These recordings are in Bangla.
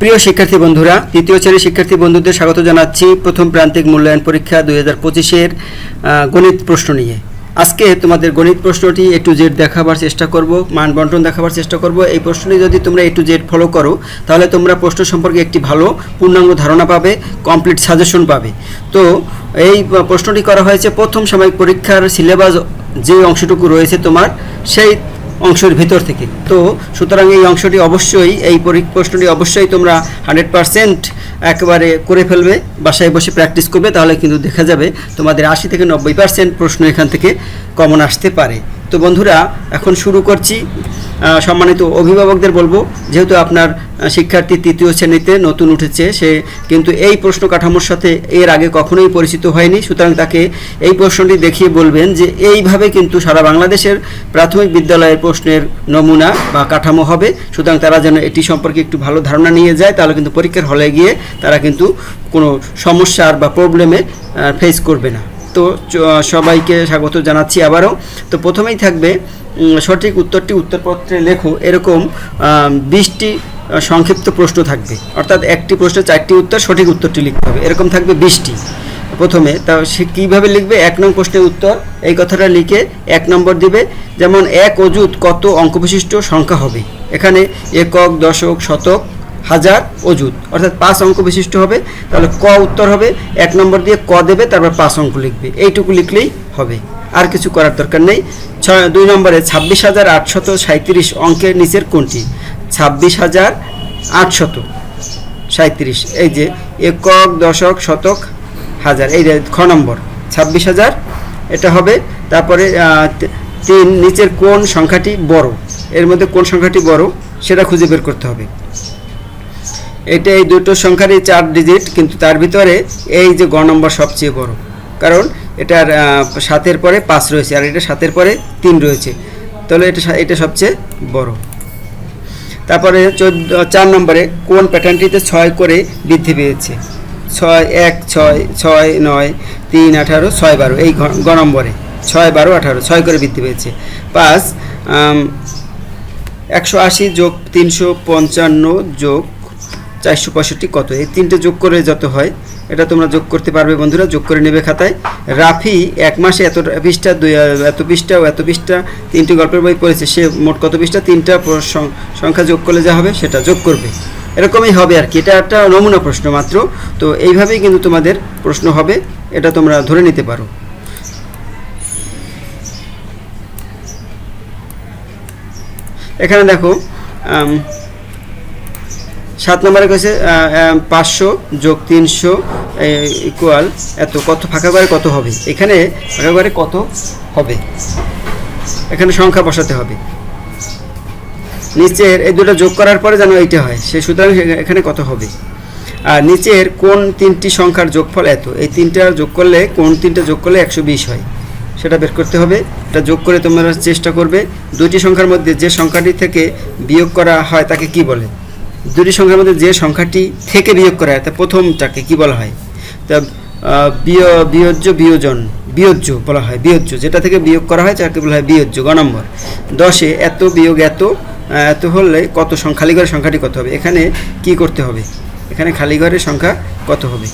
প্রিয় শিক্ষার্থী বন্ধুরা, তৃতীয় শ্রেণির শিক্ষার্থী বন্ধুদের স্বাগত জানাচ্ছি প্রথম প্রান্তিক মূল্যায়ন পরীক্ষা দুই হাজার পঁচিশের গণিত প্রশ্ন নিয়ে। আজকে তোমাদের গণিত প্রশ্নটি এ টু জেড দেখাবার চেষ্টা করব, মান বন্টন দেখাবার চেষ্টা করব। এই প্রশ্নটি যদি তোমরা এ টু জেড ফলো করো, তাহলে তোমরা প্রশ্ন সম্পর্কে একটি ভালো পূর্ণাঙ্গ ধারণা পাবে কমপ্লিট সাজেশন পাবে। তো, এই প্রশ্নটি করা হয়েছে প্রথম সাময়িক পরীক্ষার সিলেবাস যে অংশটুকু রয়েছে তোমার, সেই অংশের ভিতর থেকে। তো সুতরাং এই অংশটি অবশ্যই, এই পরী- প্রশ্নটি অবশ্যই তোমরা হান্ড্রেড পারসেন্ট একেবারে করে ফেলবে, বাসায় বসে প্র্যাকটিস করবে, তাহলে কিন্তু দেখা যাবে তোমাদের আশি থেকে নব্বই পার্সেন্ট প্রশ্ন এখান থেকে কমন আসতে পারে। তো বন্ধুরা, এখন শুরু করছি। সম্মানিত অভিভাবকদের বলব, যেহেতু আপনার শিক্ষার্থী তৃতীয় শ্রেণীতে নতুন উঠেছে, সে কিন্তু এই প্রশ্ন কাঠামোর সাথে এর আগে কখনোই পরিচিত হয়নি। সুতরাং তাকে এই প্রশ্নটি দেখিয়ে বলবেন যে, এইভাবে কিন্তু সারা বাংলাদেশের প্রাথমিক বিদ্যালয়ের প্রশ্নের নমুনা বা কাঠামো হবে। সুতরাং তারা যেন এটি সম্পর্কে একটু ভালো ধারণা নিয়ে যায়, তাহলে কিন্তু পরীক্ষার হলে গিয়ে তারা কিন্তু কোনো সমস্যার বা প্রবলেমে ফেস করবে না। তো সবাইকে স্বাগত জানাচ্ছি আবারও। তো প্রথমেই থাকবে সঠিক উত্তরটি উত্তরপত্রে লেখো। এরকম বিশটি সংক্ষিপ্ত প্রশ্ন থাকবে। অর্থাৎ একটি প্রশ্নে চারটি উত্তর, সঠিক উত্তরটি লিখতে হবে। এরকম থাকবে বিশটি। প্রথমে, তা সে কীভাবে লিখবে? এক নং প্রশ্নের উত্তর। এই কথাটা লিখে এক নম্বর দিবে। যেমন, এক অযুত কত অঙ্ক বিশিষ্ট সংখ্যা হবে? এখানে একক, দশক, শতক হাজার অযুত। অর্থাৎ পাঁচ অঙ্ক বিশিষ্ট হবে, তাহলে ক উত্তর হবে, এক নম্বর দিয়ে ক দেবে, তারপর পাঁচ অঙ্ক লিখবে। এইটুকু লিখলেই হবে। আর কিছু করার দরকার নেই। ছয়, দুই নম্বরে ছাব্বিশ হাজার আটশত সাঁত্রিশ অঙ্কের নিচের কোনটি? ছাব্বিশ হাজার আটশত সাঁত্রিশ এই যে একক, দশক, শতক, হাজার। এই খ নম্বর। ছাব্বিশ হাজার, এটা হবে। তারপরে তিন, নিচের কোন সংখ্যাটি বড়? এর মধ্যে কোন সংখ্যাটি বড়? সেটা খুঁজে বের করতে হবে। এটা এই দুটো সংখ্যারই চার ডিজিট কিন্তু তার ভিতরে এই যে গ নম্বর সবচেয়ে বড়। কারণ এটার সাতের পরে পাঁচ রয়েছে, আর এটা সাতের পরে তিন রয়েছে। তাহলে এটা এটা সবচেয়ে বড়। তারপরে চোদ্দ, চার নম্বরে কোন প্যাটার্নটিতে ছয় করে বৃদ্ধি পেয়েছে? ছয়, এক, ছয় ছয়, নয়, তিন, আঠারো, ছয়, বারো, এই গ নম্বরে। ছয়, বারো, আঠারো, ছয় করে বৃদ্ধি পেয়েছে। পাঁচ একশো আশি যোগ তিনশো পঞ্চান্ন যোগ চারশো পঁয়ষট্টি কত? এই তিনটে যোগ করে যত হয়, এটা তোমরা যোগ করতে পারবে বন্ধুরা, যোগ করে নেবে খাতায়। রাফি এক মাসে এত পৃষ্ঠা দুই, এত পৃষ্ঠা এত পৃষ্ঠা তিনটি গল্পের বই পড়েছে, সে মোট কত পৃষ্ঠা তিনটা সংখ্যা যোগ করলে যা হবে সেটা যোগ করবে। এরকমই হবে আর কি, এটা একটা নমুনা প্রশ্ন মাত্র। তো এইভাবেই কিন্তু তোমাদের প্রশ্ন হবে, এটা তোমরা ধরে নিতে পারো। এখানে দেখো সাত নম্বরে কয়েছে পাঁচশো যোগ তিনশো ইকুয়াল এত, কত ফাঁকা ঘরে কত হবে? এখানে ফাঁকা ঘরে কত হবে? এখানে সংখ্যা বসাতে হবে। নিচের এই দুটো যোগ করার পরে যেন এইটা হয়, সে সুতরাং এখানে কত হবে? আর নিচের কোন তিনটি সংখ্যার যোগফল এত? এই তিনটা যোগ করলে, কোন তিনটা যোগ করলে একশো বিশ হয়? সেটা বের করতে হবে। এটা যোগ করে তোমরা চেষ্টা করবে। দুটি সংখ্যার মধ্যে যে সংখ্যাটি থেকে বিয়োগ করা হয় তাকে কি বলে? দুটি সংখ্যার মধ্যে যে সংখ্যাটি থেকে বিয়োগ করা হয়, তা প্রথমটাকে কি বলা হয়? তা বিয়োজ্য, বিয়োজন, বিয়োজ্য বলা হয়, বিয়োজ্য। যেটা থেকে বিয়োগ করা হয়, তাকে বলা হয় বিয়োজ্য, গ নম্বর। দশে এত বিয়োগ এত এত হলে কত সংখ্যা খালি ঘরের সংখ্যাটি কত হবে? এখানে কি করতে হবে? এখানে খালি ঘরের সংখ্যা কত হবে?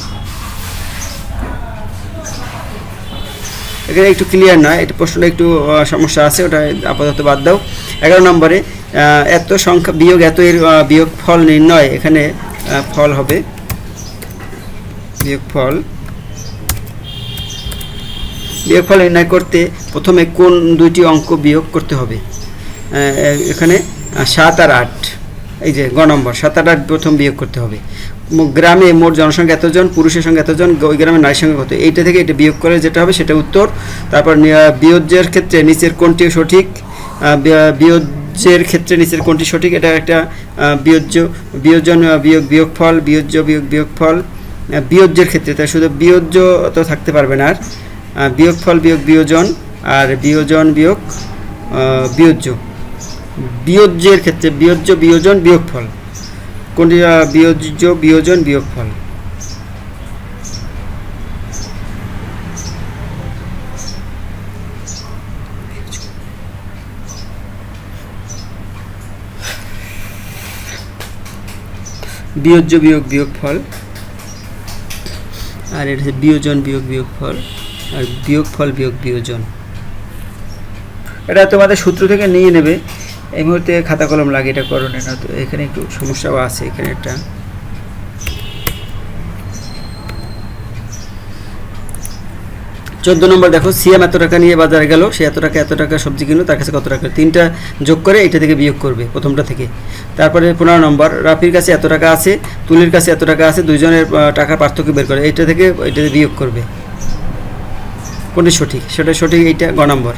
এখানে একটু ক্লিয়ার নয়, এটা প্রশ্নটা একটু সমস্যা আছে, ওটা আপাতত বাদ দাও। এগারো নম্বরে এত সংখ্যা বিয়োগ এত এর বিয়োগ ফল নির্ণয় এখানে ফল হবে। বিয়োগ ফল। বিয়োগ ফল নির্ণয় করতে প্রথমে কোন দুইটি অঙ্ক বিয়োগ করতে হবে? এখানে সাত আর আট। এই যে গ নম্বর সাত আর আট প্রথম বিয়োগ করতে হবে। গ্রামে মোট জনসংখ্যা এতজন পুরুষের সঙ্গে এতজন ওই গ্রামে নারীর সঙ্গে কত? এইটা থেকে এটা বিয়োগ করে যেটা হবে সেটা উত্তর। তারপর বিয়োজ্যের ক্ষেত্রে নিচের কোনটি সঠিক? আহ, বি- বিয়োজ্যের ক্ষেত্রে নিচের কোনটি সঠিক? এটা একটা বিয়োজ্য বিয়োজন আহ, বিয়োগ বিয়োগফল বিয়োজ্য বিয়োগ বিয়োগফল আহ, বিয়োজ্যের ক্ষেত্রে। তাই শুধু বিয়োজ্য তো থাকতে পারবে না আর। আহ, বিয়োগফল বিয়োগ বিয়োজন আর বিয়োজন বিয়োগ বিয়োজ্য। বিয়োজ্যের ক্ষেত্রে বিয়োজ্য বিয়োজন বিয়োগফল। কোনটি বিয়োজ্য বিয়োজন বিয়োগফল? বিয়োজ্য বিয়োগ বিয়োগ ফল। আর এটা হচ্ছে বিয়োজন বিয়োগ বিয়োগ ফল। আর বিয়োগ ফল বিয়োগ বিয়োজন। এটা তোমাদের সূত্র থেকে নিয়ে নেবে। এই মুহূর্তে খাতা কলম লাগে এটা করণে না তো এখানে একটু সমস্যাও আছে এখানে একটা। চোদ্দ নম্বর দেখো সিএম এত টাকা নিয়ে বাজারে গেল, সে এত টাকা এত টাকা সবজি কিনলো, তার কাছে কত টাকা? তিনটা যোগ করে এটা থেকে বিয়োগ করবে প্রথমটা থেকে। তারপরে পনেরো নম্বর, রাফির কাছে এত টাকা আছে, তুলির কাছে এত টাকা আছে, দুইজনের টাকার পার্থক্য বের করে, এইটা থেকে এটা বিয়োগ করবে। কোনটি সঠিক? সেটা সঠিক, এইটা গ নম্বর।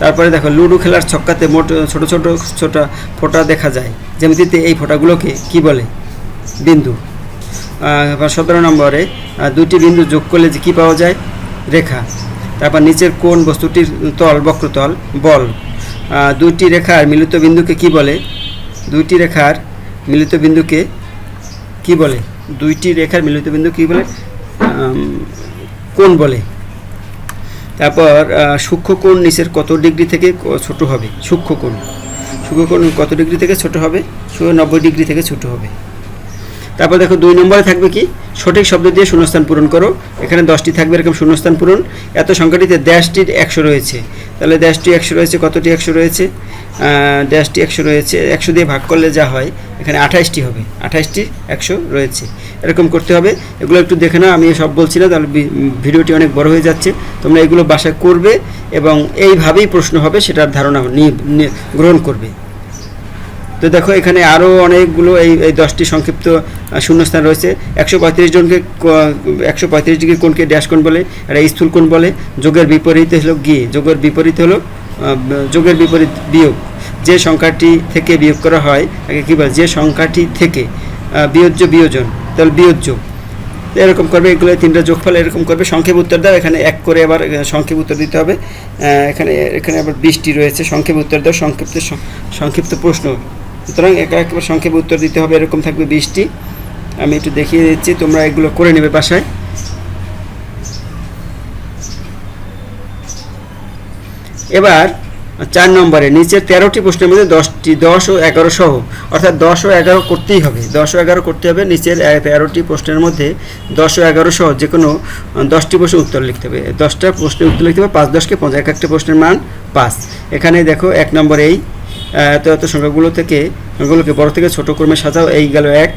তারপরে দেখো, লুডো খেলার ছক্কাতে মোট ছোট ছোট ছোট ফোঁটা দেখা যায়। যেমনিতে এই ফোঁটাগুলোকে কি বলে? বিন্দু। সতেরো নম্বরে দুটি বিন্দু যোগ করলে যে কী পাওয়া যায়? রেখা। তারপর নিচের কোন বস্তুটির তল, বক্রতল, বল। দুইটি রেখার মিলিত বিন্দুকে কি বলে? দুইটি রেখার মিলিত বিন্দুকে কি বলে? দুইটি রেখার মিলিত বিন্দু কি বলে? কোন বলে। তারপর সূক্ষ্মকোণ নিচের কত ডিগ্রি থেকে ছোট হবে? সূক্ষ্মকোণ সূক্ষ্মকোণ কত ডিগ্রি থেকে ছোট হবে? নব্বই ডিগ্রি থেকে ছোট হবে। তারপর দেখো দুই নম্বরে থাকবে কি? সঠিক শব্দ দিয়ে শূন্যস্থান পূরণ করো। এখানে দশটি থাকবে এরকম শূন্যস্থান পূরণ। এত সংখ্যাটিতে ড্যাশটির একশো রয়েছে। তাহলে ড্যাশটি একশো রয়েছে, কতটি একশো রয়েছে? ড্যাশটি একশো রয়েছে। একশো দিয়ে ভাগ করলে যা হয়, এখানে আঠাশটি হবে। আঠাশটি একশো রয়েছে। এরকম করতে হবে। এগুলো একটু দেখে নাও আমি সব বলছি না, তাহলে ভিডিওটি অনেক বড় হয়ে যাচ্ছে। তোমরা এগুলো বাসায় করবে এবং এইভাবেই প্রশ্ন হবে, সেটার ধারণা গ্রহণ করবে। তো দেখো, এখানে আরও অনেকগুলো এই এই দশটি সংক্ষিপ্ত শূন্যস্থান রয়েছে। একশো পঁয়ত্রিশ জনকে একশো পঁয়ত্রিশ ডিগ্রি কোণকে ড্যাশ কোণ বলে এটা স্থূল কোণ বলে, যোগের বিপরীত হলো গিয়ে যোগের বিপরীত হলো যোগের বিপরীত বিয়োগ। যে সংখ্যাটি থেকে বিয়োগ করা হয় তাকে কী বলে, যে সংখ্যাটি থেকে বিয়োজ্য বিয়োজন, তাহলে বিয়োজ্য। এরকম করবে, এগুলো তিনটা যোগফল এরকম করবে, সংক্ষেপ উত্তর দাও, এখানে এক করে আবার সংক্ষেপ উত্তর দিতে হবে। এখানে এখানে আবার বৃষ্টি রয়েছে, সংক্ষেপ উত্তর দাও, সংক্ষিপ্ত সংক্ষিপ্ত প্রশ্ন। সুতরাং একা একেবারে সংক্ষেপে উত্তর দিতে হবে, এরকম থাকবে বৃষ্টি আমি একটু দেখিয়ে দিচ্ছি, তোমরা এগুলো করে নেবে বাসায়। এবার চার নম্বরে নিচের তেরোটি প্রশ্নের মধ্যে দশটি, দশ ও এগারো সহ, অর্থাৎ দশ ও এগারো করতেই হবে। দশ ও এগারো করতে হবে, নিচের তেরোটি প্রশ্নের মধ্যে দশ ও এগারো সহ যে কোনো দশটি প্রশ্নের উত্তর লিখতে হবে। দশটা প্রশ্নের উত্তর লিখতে হবে, পাঁচ, দশকে পঞ্চাশ এক একটা প্রশ্নের মান পাঁচ। এখানে দেখো, এক নম্বর এই এত এত সংখ্যাগুলো থেকে, সংখ্যাগুলোকে বড় থেকে ছোট ক্রমে সাজাও, এই গেল এক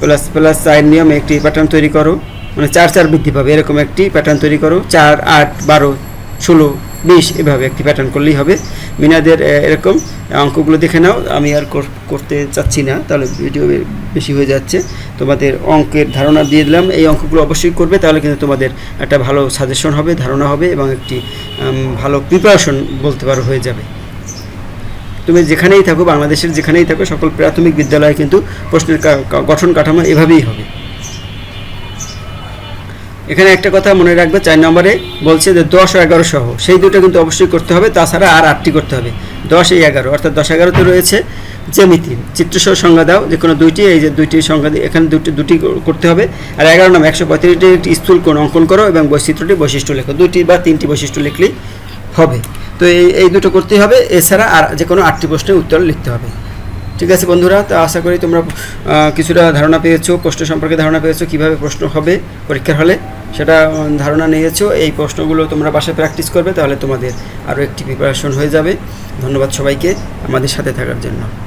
প্লাস প্লাস চার নিয়মে একটি প্যাটার্ন তৈরি করো মানে চার চার বৃদ্ধি পাবে, এরকম একটি প্যাটার্ন তৈরি করো, চার, আট, বারো, ষোলো, বিশ, এভাবে একটি প্যাটার্ন করলেই হবে। মিনাদের এরকম, অঙ্কগুলো দেখে নাও, আমি আর কর- করতে চাচ্ছি না, তাহলে ভিডিও বেশি হয়ে যাচ্ছে। তোমাদের অঙ্কের ধারণা দিয়ে দিলাম, এই অঙ্কগুলো অবশ্যই করবে, তাহলে কিন্তু তোমাদের একটা ভালো সাজেশন হবে, ধারণা হবে এবং একটি ভালো প্রিপারেশন বলতে পারো হয়ে যাবে। তুমি যেখানেই থাকো, বাংলাদেশের যেখানেই থাকো, সকল প্রাথমিক বিদ্যালয়ে কিন্তু প্রশ্নের গঠন কাঠামো এভাবেই হবে। এখানে একটা কথা মনে রাখবে, চার নম্বরে বলছে যে দশ এগারো সহ। সেই দুটো কিন্তু অবশ্যই করতে হবে, তাছাড়া আর আটটি করতে হবে। দশ এই এগারো, অর্থাৎ দশ এগারোতে রয়েছে জ্যামিতি। চিত্রসহ সংজ্ঞা দাও, যে কোনো দুইটি, এই যে দুইটি সংজ্ঞা দিয়ে এখানে দুটি দুটি করতে হবে। আর এগারো নাম একশো পঁয়ত্রিশটি স্থূল কোণ অঙ্কন করো এবং বৈচিত্র্যটি বৈশিষ্ট্য লেখো। দুটি বা তিনটি বৈশিষ্ট্য লিখলেই হবে। তো এই এই দুটো করতেই হবে। এছাড়া আর যে কোনো আটটি প্রশ্নের উত্তর লিখতে হবে। ঠিক আছে বন্ধুরা? তো আশা করি তোমরা কিছুটা ধারণা পেয়েছ, প্রশ্ন সম্পর্কে ধারণা পেয়েছ, কীভাবে প্রশ্ন হবে পরীক্ষার হলে, সেটা ধারণা নিয়েছো। এই প্রশ্নগুলো তোমরা বাসায় প্র্যাকটিস করবে, তাহলে তোমাদের আরও একটি প্রিপারেশন হয়ে যাবে। ধন্যবাদ সবাইকে আমাদের সাথে থাকার জন্য।